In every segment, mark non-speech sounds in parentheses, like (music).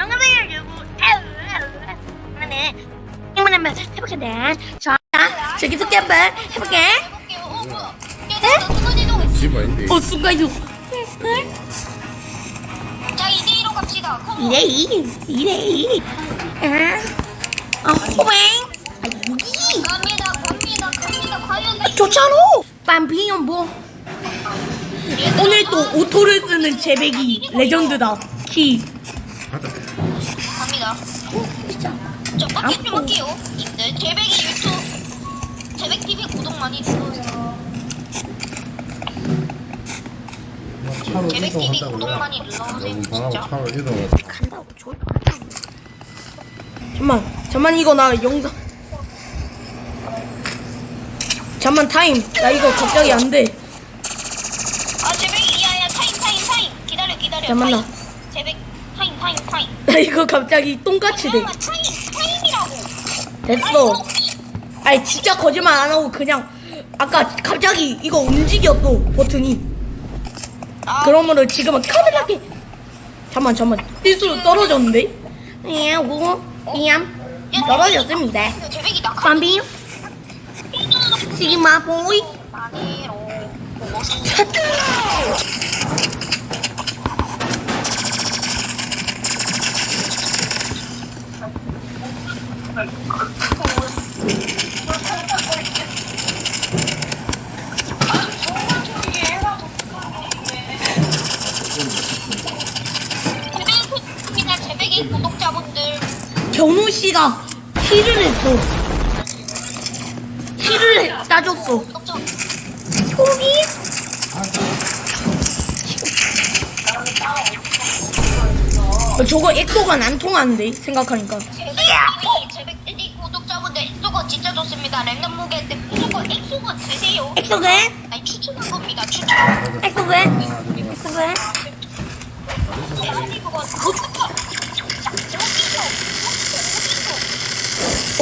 안녕하세요 여러분 오늘 이번 한번 해볼게요 자 저기서 한번 해볼게 해볼게요. 어, 뭐야? 야, 나 순간 이동했어. 집 아닌데. 어 순간 이동 자, 2대2로 갑시다. 컴온. 2대2 2대2 아 호뱅 아 여기 갑니다, 갑니다, 갑니다. 과연 아, 좋잖아 빰비용 뭐 오늘 또 오토를 쓰는 제백이 레전드다 키. 갑니다. 진짜 저 빡겜 좀 할게요. 님들, 제백이 유튜브, 제백 TV 구독 많이 눌러주세요. 차로 제백 TV 구독 이동한다고요. 많이 눌러주세요. 진짜. 차로 이동을. 간다고 저 잠만 잠만 이거 나 영상 잠만 타임 나 이거 갑자기 안 돼 아, 제백이, 야, 야, 타임, 타임, 타임. 기다려, 기다려. 잠깐만, 타임. 타임, 타임. 나 이거 갑자기 똥같이 돼. 아, 타임, 타임이라고. 됐어. 아니 진짜 거짓말 안 하고 그냥 아까 갑자기 이거 움직였어 버튼이. 아, 그러므로 지금은 카메라게. 잠만 잠만. 실수로 떨어졌는데? 야고 얌 떨어졌습니다. 제백이 나 빰비. 시그마 보이. 아니로 보 고 구독자분들. 경우 씨가 키를 했어. 키를 따줬어. 구독자 어, 저거 엑소가 안 통하는데 생각하니까. 제백이 진짜 좋습니다. 랜덤 무게 때 무조건 엑소가 드세요. 엑소가 아니 추천한 겁니다. 추천. 그거 그거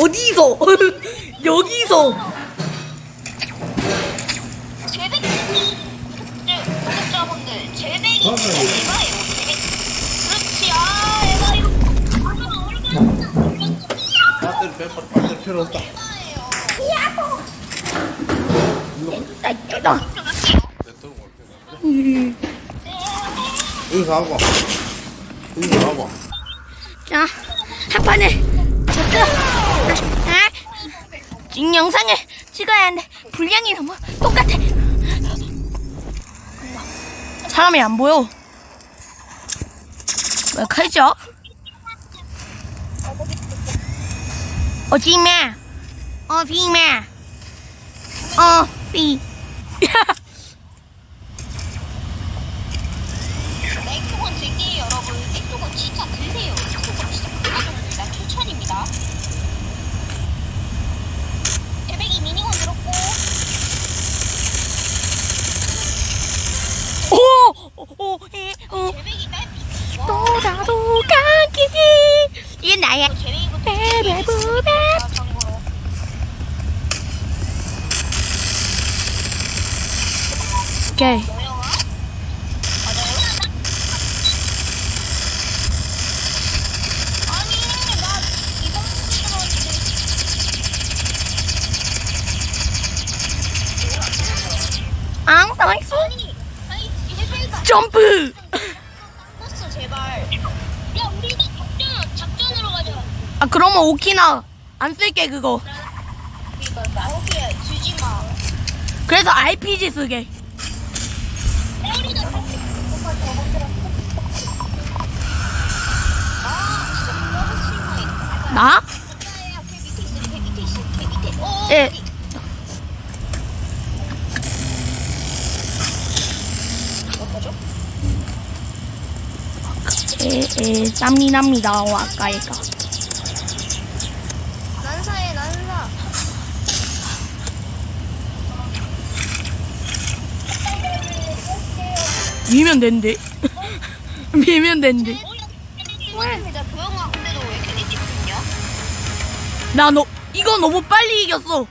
어디서 (laughs) 여기서 제백이 구독자분들 제백이 에바예요. 제백. 그렇지 아 에바 이거 배터리 빼- 배터리 필요 없다. 나 이거다 여기 가봐. 여기 가봐. 자, 한 판에 졌어. 아, 지금 영상을 찍어야 하는데 분량이 너무 똑같아. 사람이 안 보여. 왜 칼죠? 어디마? 어디마? 어디? 엑소건 드릴게요 여러분. 엑소건 진짜 드세요. 엑소건 진짜 구독자분들 추천입니다. 제백이 미니건 들었고 오, 오, 이, 오. 제백이 딸피. 또 나도 감기지. 이게 나야. 제백이부터 베베부베. 아, 참고로. 오케이. 앙, 나이스. 아니, 아니, 제백이가 점프. 떴어, 제발. 야, 우리 작전, 작전으로 가자. 아, 그러면 오키나 안 쓸게 그거. 이거 나오게 주지 마. 그래서 RPG 쓰게. 우리가 아, 진짜 너무 나? 걔 밑에. 어, 예. 여기. 어떠죠? 에, 에, 쌈미납니다. 아까이가. 난사해, 난사. 밀면 된대. (laughs) 밀면 된대. 자 근데 너왜 이렇게? 나 너, 이거 너무 빨리 이겼어.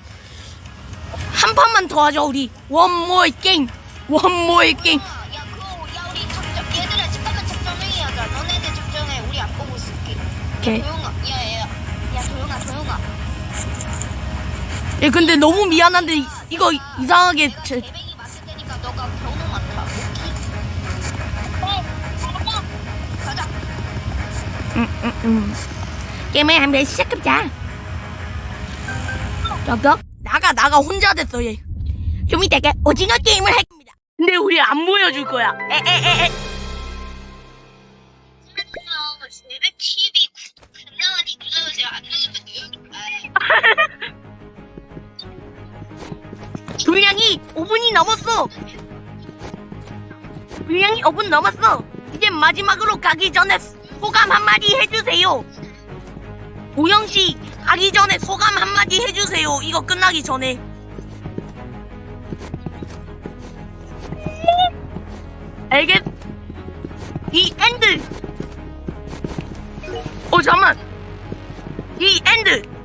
한 판만 더 하자, 우리. One more game. One more game. 야, 그거, 야, 우리 작전, 얘들아, 집가면 작전회의 하자. 너네들 작전회 우리 안 보고 있을게. 오케이. 조용아 야야야 야 조용아 조용아 예, 근데 너무 미안한데 이- 이거 이상하게 내가 제, 개백이 맞을 테니까 너가 번호 맡아 오케이 가자 음, 음, 음. 게임을 한번 시작해보자. 덕덕 나가 나가 혼자 됐어 얘. 좀 이따 가 오징어 게임을 할 겁니다. 근데 우리 안 보여줄 거야. 에에에에. (laughs) 분량이 5분이 넘었어. 분량이 5분 넘었어. 이제 마지막으로 가기 전에 소감 한마디 해주세요. 보영 씨 가기 전에 소감 한마디 해주세요. 이거 끝나기 전에. 알겠? 이 엔드. 어 잠만. 이 엔드.